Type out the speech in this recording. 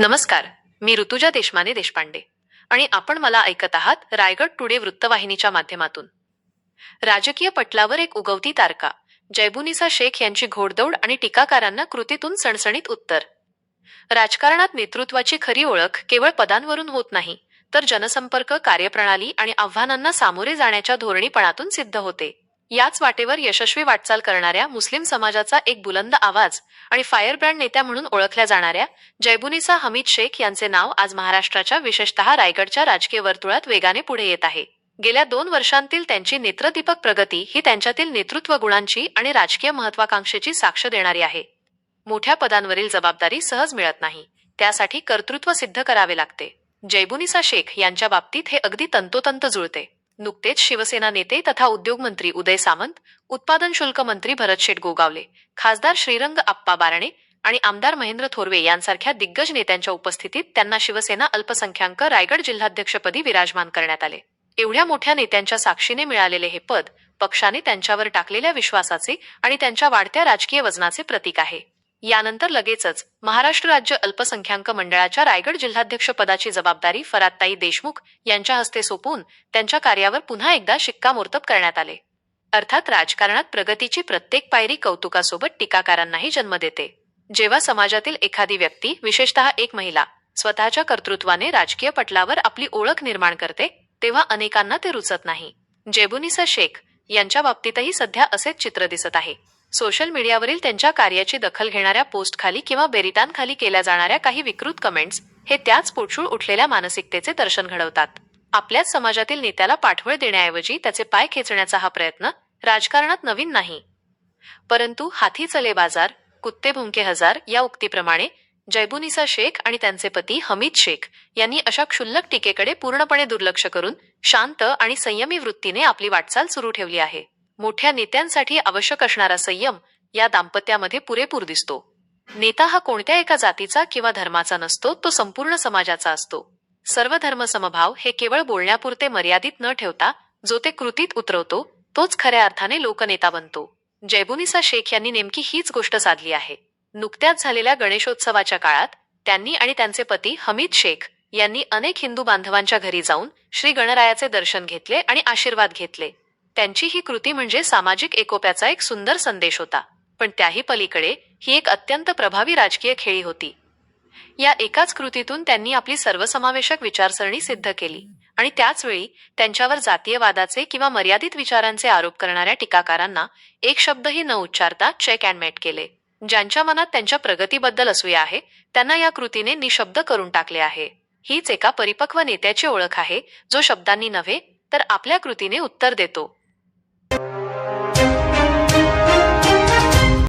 नमस्कार मी ऋतुजा देशमाने देशपांडे आणि आपण मला ऐकत आहात रायगड टुडे वृत्तवाहिनीच्या माध्यमातून. राजकीय पटलावर एक उगवती तारका जैबुनिसा शेख यांची घोडदौड आणि टीकाकारांना कृतीतून सणसणीत उत्तर. राजकारणात नेतृत्वाची खरी ओळख केवळ पदांवरून होत नाही तर जनसंपर्क कार्यप्रणाली आणि आव्हानांना सामोरे जाण्याच्या धोरणीपणातून सिद्ध होते. याच वाटेवर यशस्वी वाटचाल करणाऱ्या मुस्लिम समाजाचा एक बुलंद आवाज आणि फायरब्रँड नेत्या म्हणून ओळखल्या जाणाऱ्या जयबुनिसा हमीद शेख यांचे नाव आज महाराष्ट्राच्या विशेषतः रायगडच्या राजकीय वर्तुळात वेगाने पुढे येत आहे. गेल्या दोन वर्षांतील त्यांची नेत्रदीपक प्रगती ही त्यांच्यातील नेतृत्व गुणांची आणि राजकीय महत्वाकांक्षेची साक्ष देणारी आहे. मोठ्या पदांवरील जबाबदारी सहज मिळत नाही. त्यासाठी कर्तृत्व सिद्ध करावे लागते. जयबुनिसा शेख यांच्या बाबतीत हे अगदी तंतोतंत जुळते. नुकतेच शिवसेना नेते तथा उद्योगमंत्री उदय सामंत उत्पादन शुल्क मंत्री भरत शेठ गोगावले खासदार श्रीरंग आप्पा बारणे आणि आमदार महेंद्र थोरवे यांसारख्या दिग्गज नेत्यांच्या उपस्थितीत त्यांना शिवसेना अल्पसंख्याक रायगड जिल्हाध्यक्षपदी विराजमान करण्यात आले. एवढ्या मोठ्या नेत्यांच्या साक्षीने मिळालेले हे पद पक्षाने त्यांच्यावर टाकलेल्या विश्वासाचे आणि त्यांच्या वाढत्या राजकीय वजनाचे प्रतीक आहे. यानंतर लगेचच महाराष्ट्र राज्य अल्पसंख्याक मंडळाच्या रायगड जिल्हाध्यक्षपदाची जबाबदारी फरात्ताई देशमुख यांच्या हस्ते सोपवून त्यांच्या कार्यावर पुन्हा एकदा शिक्कामोर्तब करण्यात आले. अर्थात राजकारणात प्रगतीची प्रत्येक पायरी कौतुकासोबत टीकाकारांनाही जन्म देते. जेव्हा समाजातील एखादी व्यक्ती विशेषतः एक महिला स्वतःच्या कर्तृत्वाने राजकीय पटलावर आपली ओळख निर्माण करते तेव्हा अनेकांना ते रुचत नाही. जेबुनिसा शेख यांच्या बाबतीतही सध्या असेच चित्र दिसत आहे. सोशल मीडियावरील त्यांच्या कार्याची दखल घेणाऱ्या पोस्टखाली किंवा बेरिटांखाली केल्या जाणाऱ्या काही विकृत कमेंट्स हे त्याच पोटशूळ उठलेल्या मानसिकतेचे दर्शन घडवतात. आपल्याच समाजातील नेत्याला पाठबळ देण्याऐवजी त्याचे पाय खेचण्याचा हा प्रयत्न राजकारणात नवीन नाही. परंतु हाथी चले बाजार कुत्ते भुंके हजार या उक्तीप्रमाणे जयबुनिसा शेख आणि त्यांचे पती हमीद शेख यांनी अशा क्षुल्लक टीकेकडे पूर्णपणे दुर्लक्ष करून शांत आणि संयमी वृत्तीने आपली वाटचाल सुरू ठेवली आहे. मोठ्या नेत्यांसाठी आवश्यक असणारा संयम या दाम्पत्यामध्ये पुरेपूर दिसतो. नेता हा कोणत्या एका जातीचा किंवा धर्माचा नसतो तो संपूर्ण समाजाचा असतो. सर्व धर्म समभाव हे केवळ बोलण्यापुरते मर्यादित न ठेवता जो ते कृतीत उतरवतो तोच खऱ्या अर्थाने लोकनेता बनतो. जयबुनिसा शेख यांनी नेमकी हीच गोष्ट साधली आहे. नुकत्याच झालेल्या गणेशोत्सवाच्या काळात त्यांनी आणि त्यांचे पती हमीद शेख यांनी अनेक हिंदू बांधवांच्या घरी जाऊन श्री गणरायाचे दर्शन घेतले आणि आशीर्वाद घेतले. त्यांची ही कृती म्हणजे सामाजिक एकोप्याचा एक सुंदर संदेश होता. पण त्याही पलीकडे ही एक अत्यंत प्रभावी राजकीय खेळी होती. या एकाच कृतीतून त्यांनी आपली सर्वसमावेशक विचारसरणी सिद्ध केली आणि त्याचवेळी त्यांच्यावर जातीयवादाचे किंवा मर्यादित विचारांचे आरोप करणाऱ्या टीकाकारांना एक शब्दही न उच्चारता चेक अँड मेट केले. ज्यांच्या मनात त्यांच्या प्रगतीबद्दल असूया आहे त्यांना या कृतीने निशब्द करून टाकले आहे. हीच एका परिपक्व नेत्याची ओळख आहे जो शब्दांनी नव्हे तर आपल्या कृतीने उत्तर देतो.